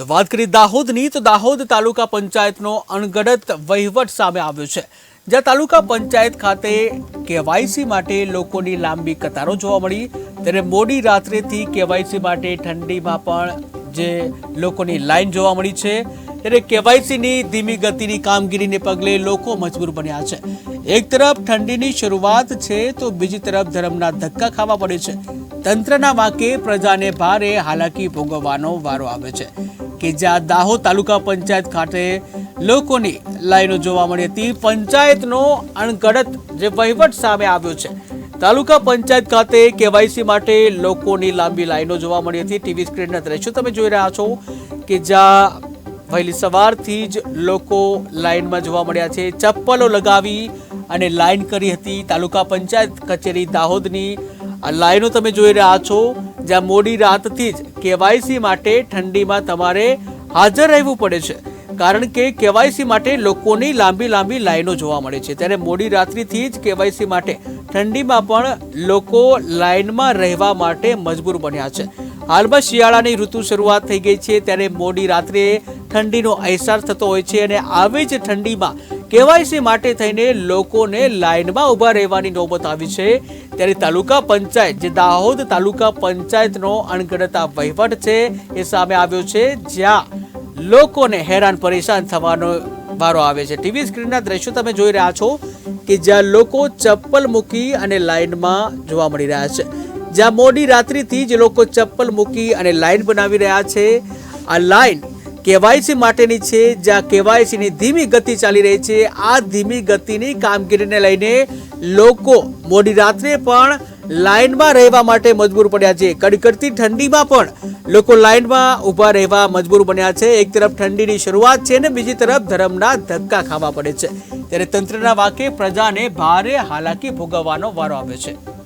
તો વાત કરી દાહોદની, તો દાહોદ તાલુકા પંચાયતનો અણગડત વહીવટ સામે આવ્યો છે, જ્યાં તાલુકા પંચાયત ખાતે કેવાયસી માટે લોકોની લાંબી કતારો જોવા મળી. ત્યારે મોડી રાત્રેથી કેવાયસી માટે ઠંડીમાં પણ જે લોકોની લાઈન જોવા મળી છે, ત્યારે કેવાયસીની ધીમી ગતિની કામગીરીને પગલે લોકો મજબૂર બન્યા છે. એક તરફ ઠંડીની શરૂઆત છે, તો બીજી તરફ ધર્મના ધક્કા ખાવા પડે છે. તંત્રના વાંકે પ્રજાને ભારે હાલાકી ભોગવવાનો વારો આવે છે. કે જ્યાં દાહોદ તાલુકા પંચાયત ખાતે લોકોની લાઈનો જોવા મળી હતી. પંચાયતનો અણગડત જે વહીવટ સામે આવ્યો છે. તાલુકા પંચાયત ખાતે કેવાયસી માટે લોકોની લાંબી લાઈનો જોવા મળી હતી. ટીવી સ્ક્રીનના દ્રશ્યો તમે જોઈ રહ્યા છો કે જ્યાં વહેલી સવારથી જ લોકો લાઈનમાં જોવા મળ્યા છે. ચપ્પલો લગાવી અને લાઈન કરી હતી તાલુકા પંચાયત કચેરી દાહોદની આ લાઈનો તમે જોઈ રહ્યા છો, જ્યાં મોડી રાતથી જ કેવાયસી માટે ઠંડીમાં તમારે હાજર રહેવું પડે છે. કારણ કે કેવાયસી માટે લોકોની લાંબી લાંબી લાઈનો જોવા મળે છે. ત્યારે મોડી રાત્રિથી જ કેવાયસી માટે ઠંડીમાં પણ લોકો લાઈનમાં રહેવા માટે મજબૂર બન્યા છે. હાલમાં શિયાળાની ઋતુ શરૂઆત થઈ ગઈ છે. ત્યારે મોડી રાત્રે ઠંડીનો અહેસાસ થતો હોય છે અને આવી જ ઠંડીમાં કેવાયસી માટે થઈને લોકોને લાઈનમાં ઊભા રહેવાની નોબત આવી છે. ત્યારે તાલુકા પંચાયત, જે દાહોદ તાલુકા પંચાયતનો અણગણતા વહીવટ છે, એ સામે આવ્યો છે, જ્યાં લોકોને હેરાન પરેશાન થવાનો વારો આવે છે. ટીવી સ્ક્રીનના દ્રશ્યો તમે જોઈ રહ્યા છો કે જ્યાં લોકો ચપ્પલ મૂકી અને લાઈનમાં જોવા મળી રહ્યા છે. જ્યાં મોડી રાત્રિથી જ લોકો ચપ્પલ મૂકી અને લાઇન બનાવી રહ્યા છે. આ લાઈન કેવાયસી માટેની છે, જ્યાં કેવાયસીની ધીમી ગતિ ચાલી રહી છે. આ ધીમી ગતિની કામગીરીને લઈને લોકો મોડી રાત્રે પણ લાઇનમાં રહેવા માટે મજબૂર પડ્યા છે. કડકડતી ઠંડીમાં પણ લોકો લાઇનમાં ઊભા રહેવા મજબૂર બન્યા છે. એક તરફ ઠંડીની શરૂઆત છે ને બીજી તરફ ધરમના ધક્કા ખાવા પડે છે. ત્યારે તંત્રના વાકે પ્રજાને ભારે હાલાકી ભોગવવાનો વારો આવે છે.